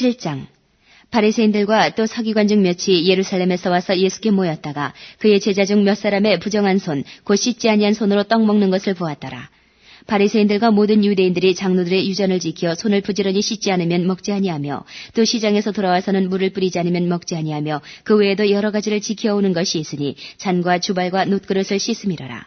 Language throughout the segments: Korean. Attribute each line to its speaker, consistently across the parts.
Speaker 1: 7장 바리새인들과 또 서기관 중 몇이 예루살렘에서 와서 예수께 모였다가 그의 제자 중 몇 사람의 부정한 손, 곧 씻지 아니한 손으로 떡 먹는 것을 보았더라. 바리새인들과 모든 유대인들이 장로들의 유전을 지켜 손을 부지런히 씻지 않으면 먹지 아니하며 또 시장에서 돌아와서는 물을 뿌리지 않으면 먹지 아니하며 그 외에도 여러 가지를 지켜오는 것이 있으니 잔과 주발과 놋그릇을 씻음이러라.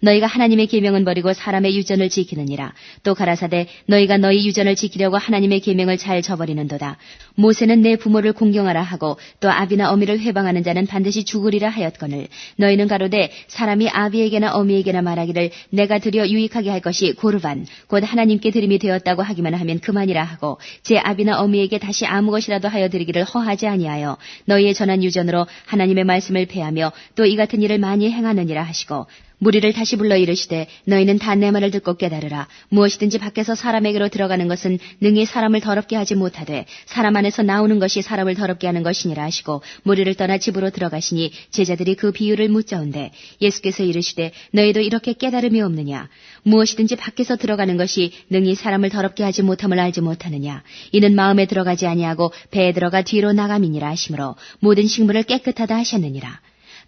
Speaker 1: 너희가 하나님의 계명은 버리고 사람의 유전을 지키느니라. 또 가라사대 너희가 너희 유전을 지키려고 하나님의 계명을 잘 저버리는도다. 모세는 내 부모를 공경하라 하고 또 아비나 어미를 회방하는 자는 반드시 죽으리라 하였거늘 너희는 가로되 사람이 아비에게나 어미에게나 말하기를 내가 드려 유익하게 할 것이 고르반 곧 하나님께 드림이 되었다고 하기만 하면 그만이라 하고 제 아비나 어미에게 다시 아무 것이라도 하여 드리기를 허하지 아니하여 너희의 전한 유전으로 하나님의 말씀을 폐하며 또 이 같은 일을 많이 행하느니라 하시고 무리를 다시 불러 이르시되 너희는 다내 말을 듣고 깨달으라. 무엇이든지 밖에서 사람에게로 들어가는 것은 능히 사람을 더럽게 하지 못하되 사람 안에서 나오는 것이 사람을 더럽게 하는 것이니라 하시고 무리를 떠나 집으로 들어가시니 제자들이 그 비유를 묻자온데 예수께서 이르시되 너희도 이렇게 깨달음이 없느냐? 무엇이든지 밖에서 들어가는 것이 능히 사람을 더럽게 하지 못함을 알지 못하느냐? 이는 마음에 들어가지 아니하고 배에 들어가 뒤로 나감이니라 하시므로 모든 식물을 깨끗하다 하셨느니라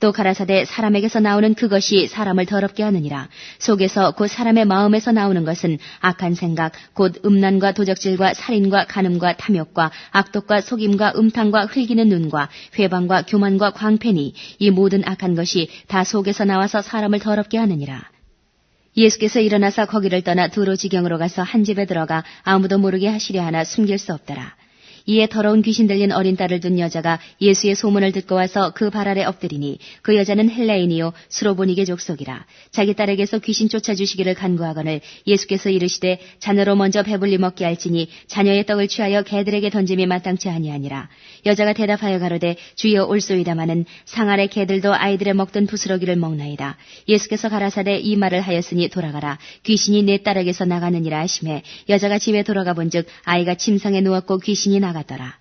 Speaker 1: 또 가라사대 사람에게서 나오는 그것이 사람을 더럽게 하느니라. 속에서 곧 사람의 마음에서 나오는 것은 악한 생각, 곧 음란과 도적질과 살인과 간음과 탐욕과 악독과 속임과 음탕과 흘기는 눈과 회방과 교만과 광패니 이 모든 악한 것이 다 속에서 나와서 사람을 더럽게 하느니라. 예수께서 일어나서 거기를 떠나 두로 지경으로 가서 한 집에 들어가 아무도 모르게 하시려 하나 숨길 수 없더라. 이에 더러운 귀신 들린 어린 딸을 둔 여자가 예수의 소문을 듣고 와서 그 발 아래 엎드리니 그 여자는 헬레인이요 수로보니게 족속이라 자기 딸에게서 귀신 쫓아주시기를 간구하거늘 예수께서 이르시되 자녀로 먼저 배불리 먹게 할지니 자녀의 떡을 취하여 개들에게 던짐이 마땅치 아니하니라. 여자가 대답하여 가로되 주여 올소이다마는 상 아래 개들도 아이들의 먹던 부스러기를 먹나이다. 예수께서 가라사대 이 말을 하였으니 돌아가라. 귀신이 내 딸에게서 나가느니라 하심에 여자가 집에 돌아가 본즉 아이가 침상에 누웠고 귀신이 나가 나가더라.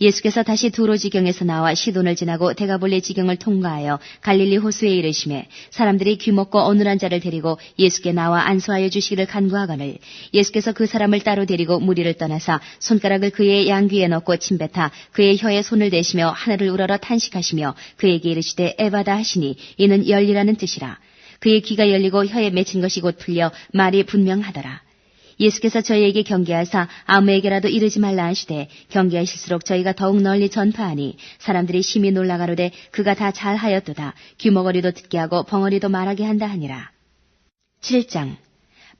Speaker 1: 예수께서 다시 두로 지경에서 나와 시돈을 지나고 대가볼레 지경을 통과하여 갈릴리 호수에 이르심에 사람들이 귀먹고 어눌한 자를 데리고 예수께 나와 안수하여 주시기를 간구하거늘 예수께서 그 사람을 따로 데리고 무리를 떠나사 손가락을 그의 양귀에 넣고 침뱉아 그의 혀에 손을 대시며 하늘을 우러러 탄식하시며 그에게 이르시되 에바다 하시니 이는 열리라는 뜻이라 그의 귀가 열리고 혀에 맺힌 것이 곧 풀려 말이 분명하더라. 예수께서 저희에게 경계하사 아무에게라도 이르지 말라 하시되 경계하실수록 저희가 더욱 널리 전파하니 사람들이 심히 놀라가로되 그가 다 잘하였도다 귀머거리도 듣게 하고 벙어리도 말하게 한다 하니라. 7장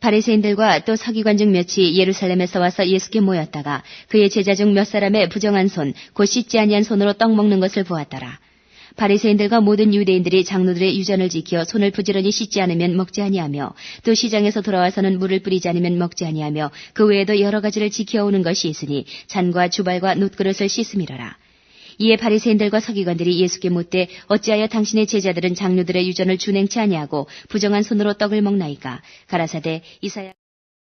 Speaker 1: 바리새인들과 또 서기관 중 몇이 예루살렘에서 와서 예수께 모였다가 그의 제자 중 몇 사람의 부정한 손, 곧 씻지 아니한 손으로 떡 먹는 것을 보았더라. 바리새인들과 모든 유대인들이 장로들의 유전을 지켜 손을 부지런히 씻지 않으면 먹지 아니하며 또 시장에서 돌아와서는 물을 뿌리지 않으면 먹지 아니하며 그 외에도 여러 가지를 지켜오는 것이 있으니 잔과 주발과 놋그릇을 씻음이러라. 이에 바리새인들과 서기관들이 예수께 묻되 어찌하여 당신의 제자들은 장로들의 유전을 준행치 아니하고 부정한 손으로 떡을 먹나이까 가라사대 이사야